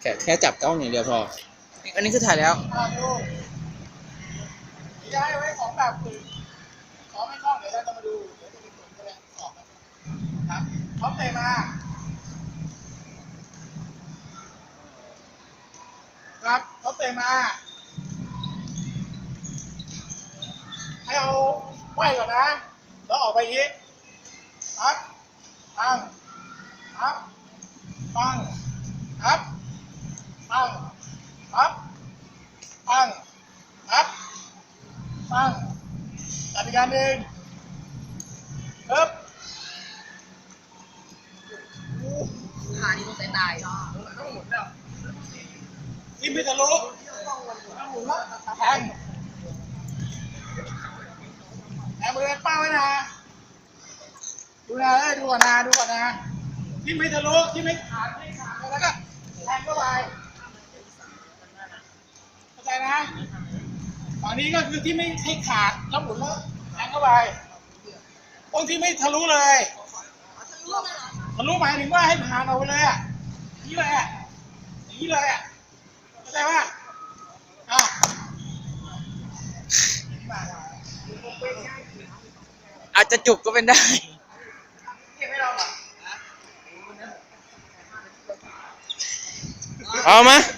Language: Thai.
แค่แค่จับกล้องอย่างเดียวพอ อันนี้คือถ่ายแล้วอ่าดูย้ายไว้สองแบบคือสองไม่คล่องเดี๋ยวเราจะมาดู เดี๋ยวจะมีผลแสดงสอบนะครับพร้อมเตะมาครับพร้อมเตะมา ให้เอาไหวก่อนนะ แล้วออกไปอย่างนี้ครับตั้งครับตั้งครับ ตั้งครับตั้งครับตั้งจัดอีกการหนึ่งปึ๊บหานี่ต้องใส่ตายต้องหมุนแล้วทิมพิทะลุต้องหมุนแล้วแทงแทงบริเวณเป้าไว้นะดูนะเอ้ยดูก่อนนะดูก่อนนะทิมพิทะลุทิมไม่ขาดไม่ขาดแล้วก็แทงเข้าไปเข้าใจนะ ฝั่งนี้ก็คือที่ไม่ให้ขาดแล้วหมุนแล้วแทงเข้าไปตรงที่ไม่ทะลุเลย ทะลุหมายถึงว่าให้ผ่านเอาไปเลยอะอย่างนี้เลยอะอย่างนี้เลยอะเข้าใจป่ะอะอาจจะจุกก็เป็นได้เก็บให้เราเหรอเอามาเ